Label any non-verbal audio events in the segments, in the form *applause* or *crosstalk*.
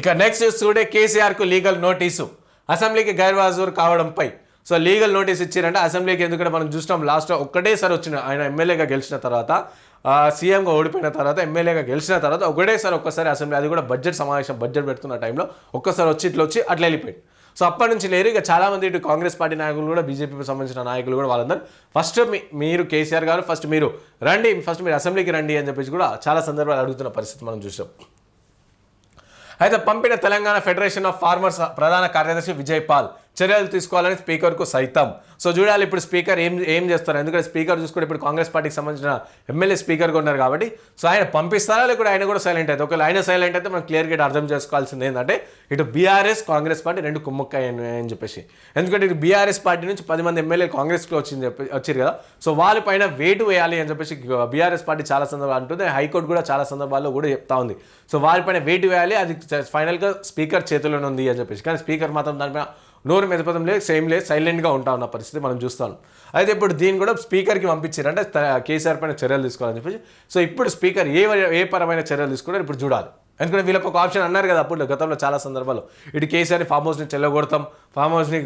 ఇక నెక్స్ట్ చూడే కేసీఆర్కు లీగల్ నోటీసు అసెంబ్లీకి గైర్హాజరు కావడంపై. సో లీగల్ నోటీస్ ఇచ్చారంటే అసెంబ్లీకి ఎందుకంటే మనం చూసినాం లాస్ట్ ఒక్కటేసారి వచ్చిన ఆయన ఎమ్మెల్యేగా గెలిచిన తర్వాత సీఎంగా ఓడిపోయిన తర్వాత ఎమ్మెల్యేగా గెలిచిన తర్వాత ఒకటేసారి ఒక్కసారి అసెంబ్లీ అది కూడా బడ్జెట్ సమావేశం బడ్జెట్ పెడుతున్న టైంలో ఒక్కసారి వచ్చి ఇట్లా వచ్చి అట్లా వెళ్ళిపోయింది సో అప్పటి నుంచి లేరు. ఇక చాలామంది ఇటు కాంగ్రెస్ పార్టీ నాయకులు కూడా బీజేపీకి సంబంధించిన నాయకులు కూడా వాళ్ళందరూ ఫస్ట్ మీరు కేసీఆర్ గారు ఫస్ట్ మీరు రండి ఫస్ట్ మీరు అసెంబ్లీకి రండి అని చెప్పేసి కూడా చాలా సందర్భాలు అడుగుతున్న పరిస్థితి మనం చూసాం. అయితే పంపిన తెలంగాణ ఫెడరేషన్ ఆఫ్ ఫార్మర్స్ ప్రధాన కార్యదర్శి విజయ్ పాల్. చర్యలు తీసుకోవాలని స్పీకర్కు సైతం. సో చూడాలి ఇప్పుడు స్పీకర్ ఏం ఏం చేస్తారు. ఎందుకంటే స్పీకర్ చూసుకుంటే ఇప్పుడు కాంగ్రెస్ పార్టీకి సంబంధించిన ఎమ్మెల్యే స్పీకర్గా ఉన్నారు కాబట్టి సో ఆయన పంపిస్తారా లేకుంటే ఆయన కూడా సైలెంట్ అయితే? ఒకవేళ ఆయన సైలెంట్ అయితే మనం క్లియర్గా అర్థం చేసుకోవాల్సింది ఏంటంటే ఇటు బీఆర్ఎస్ కాంగ్రెస్ పార్టీ రెండు కుమ్ముక్కాయి అని చెప్పేసి. ఎందుకంటే ఇటు బీఆర్ఎస్ పార్టీ నుంచి పది మంది ఎమ్మెల్యే కాంగ్రెస్కి వచ్చింది చెప్పి వచ్చారు కదా. సో వాళ్ళ పైన వేటు వేయాలి అని చెప్పేసి బీఆర్ఎస్ పార్టీ చాలా సందర్భాలు అంటుంది. హైకోర్టు కూడా చాలా సందర్భాల్లో కూడా చెప్తా ఉంది. సో వారిపైన వేటు వేయాలి. అది ఫైనల్గా స్పీకర్ చేతిలోనే ఉంది అని చెప్పేసి. కానీ స్పీకర్ మాత్రం దానిపైన నోరు మెదపడం లేదు సేమ్ లేదు సైలెంట్గా ఉంటా ఉన్న పరిస్థితి మనం చూస్తాం. అయితే ఇప్పుడు దీన్ని కూడా స్పీకర్కి పంపించారు అంటే కేసీఆర్ పైన చర్యలు తీసుకోవాలని చెప్పేసి సో ఇప్పుడు స్పీకర్ ఏ ఏ పరమైన చర్యలు తీసుకున్నారో ఇప్పుడు చూడాలి. ఎందుకంటే వీళ్ళకి ఒక ఆప్షన్ అన్నారు కదా అప్పుడు గతంలో చాలా సందర్భాల్లో. ఇటు కేసీఆర్ని ఫామ్ హౌస్ని చెల్లగొడతాం ఫామ్ హౌస్ని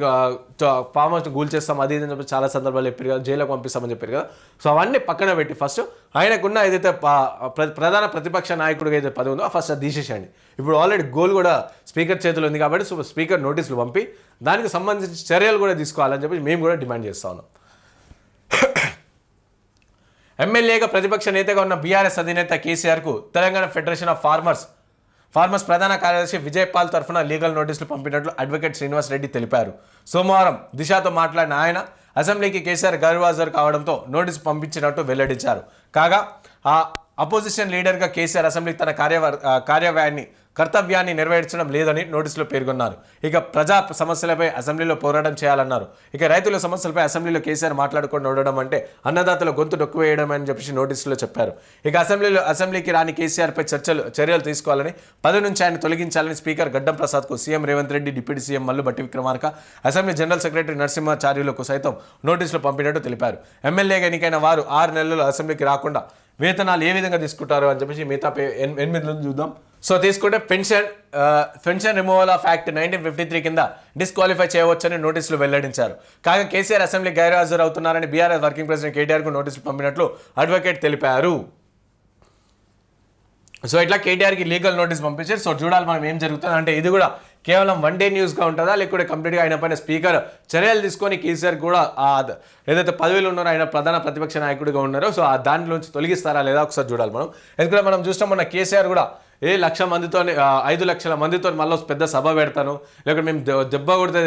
ఫామ్ హౌస్ని కూల్ చేస్తాం అది ఇది అని చెప్పి చాలా సందర్భాలు చెప్పారు కదా జైలుకి పంపిస్తామని చెప్పారు కదా. సో అవన్నీ పక్కన పెట్టి ఫస్ట్ ఆయనకున్న ఏదైతే ప్ర- ప్రధాన ప్రతిపక్ష నాయకుడిగా ఏదైతే పదవి ఉందో ఫస్ట్ అది తీసేసేయండి. ఇప్పుడు ఆల్రెడీ గోల్ కూడా స్పీకర్ చేతిలో ఉంది కాబట్టి సో స్పీకర్ నోటీసులు పంపి దానికి సంబంధించిన చర్యలు కూడా తీసుకోవాలని చెప్పి మేము కూడా డిమాండ్ చేస్తా ఉన్నాం. *coughs* ఎమ్మెల్యేగా ప్రతిపక్ష నేతగా ఉన్న బీఆర్ఎస్ అధినేత కేసీఆర్కు Telangana federation of farmers farmers ప్రధాన కార్యదర్శి విజయపాల్ తరఫున లీగల్ నోటీసులు పంపినట్లు అడ్వకేట్ శ్రీనివాస్ రెడ్డి తెలిపారు. సోమవారం దిశతో మాట్లాడిన ఆయన అసెంబ్లీకి కేసీఆర్ గైర్హాజరు కావడంతో నోటీసు పంపించినట్టు వెల్లడించారు. కాగా ఆ అపోజిషన్ లీడర్గా కేసీఆర్ అసెంబ్లీకి తన కార్యవర్ కార్యవ్యాన్ని కర్తవ్యాన్ని నెరవేర్చడం లేదని నోటీసులో పేర్కొన్నారు. ఇక ప్రజా సమస్యలపై అసెంబ్లీలో పోరాటం చేయాలన్నారు. ఇక రైతుల సమస్యలపై అసెంబ్లీలో కేసీఆర్ మాట్లాడుకొని ఉండడం అంటే అన్నదాతల గొంతు నొక్కువేయడం అని చెప్పేసి నోటీసులో చెప్పారు. ఇక అసెంబ్లీలో అసెంబ్లీకి రాని కేసీఆర్పై చర్చలు చర్యలు తీసుకోవాలని పదవి నుంచి ఆయన తొలగించాలని speaker Gaddam ప్రసాద్కు CM Revanth Reddy deputy CM Mallu Bhatti Vikramarka assembly general secretary నరసింహాచార్యులకు సైతం నోటీసులు పంపినట్టు తెలిపారు. ఎమ్మెల్యేగా ఎన్నికైన వారు ఆరు నెలలు అసెంబ్లీకి రాకుండా వేతనాలు ఏ విధంగా తీసుకుంటారు అని చెప్పేసి మిగతా పే- ఎన్- ఎనిమిది నుంచి చూద్దాం. సో తీసుకుంటే pension pension removal of act nineteen fifty three కింద డిస్క్వాలిఫై చేయవచ్చని నోటీసులు వెల్లడించారు. కాగా కేసీఆర్ అసెంబ్లీ గైర్హాజరు అవుతున్నారని బీఆర్ఎస్ వర్కింగ్ ప్రెసిడెంట్ కేటీఆర్కు నోటీసులు పంపినట్లు అడ్వకేట్ తెలిపారు. సో ఇట్లా కేటీఆర్కి లీగల్ నోటీస్ పంపించారు. సో చూడాలి మనం ఏం జరుగుతుంది. అంటే ఇది కూడా కేవలం వన్ డే న్యూస్గా ఉంటుందా? లేకుంటే కంప్లీట్గా ఆయన పైన స్పీకర్ చర్యలు తీసుకొని కేసీఆర్ కూడా ఏదైతే పదవిలో ఉన్నారో ఆయన ప్రధాన ప్రతిపక్ష నాయకుడిగా ఉన్నారో సో ఆ దాంట్లోంచి తొలగిస్తారా లేదా ఒకసారి చూడాలి మనం. ఎందుకంటే మనం చూస్తాం మన కేసీఆర్ కూడా ఏ లక్ష మందితో ఐదు లక్షల మందితో మళ్ళీ పెద్ద సభ పెడతాను. లేకపోతే మేము దెబ్బ కొడితే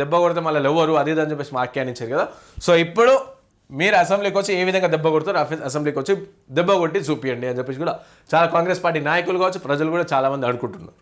దెబ్బ కొడితే మళ్ళీ ఎవరు అది ఇది అని చెప్పేసి వ్యాఖ్యానించారు కదా. సో ఇప్పుడు మీరు అసెంబ్లీకి వచ్చి ఏ విధంగా దెబ్బ కొడతారు? అసెంబ్లీకి వచ్చి దెబ్బ కొట్టి చూపియండి అని చెప్పేసి కూడా చాలా కాంగ్రెస్ పార్టీ నాయకులు కావచ్చు ప్రజలు కూడా చాలామంది అడుగుతున్నారు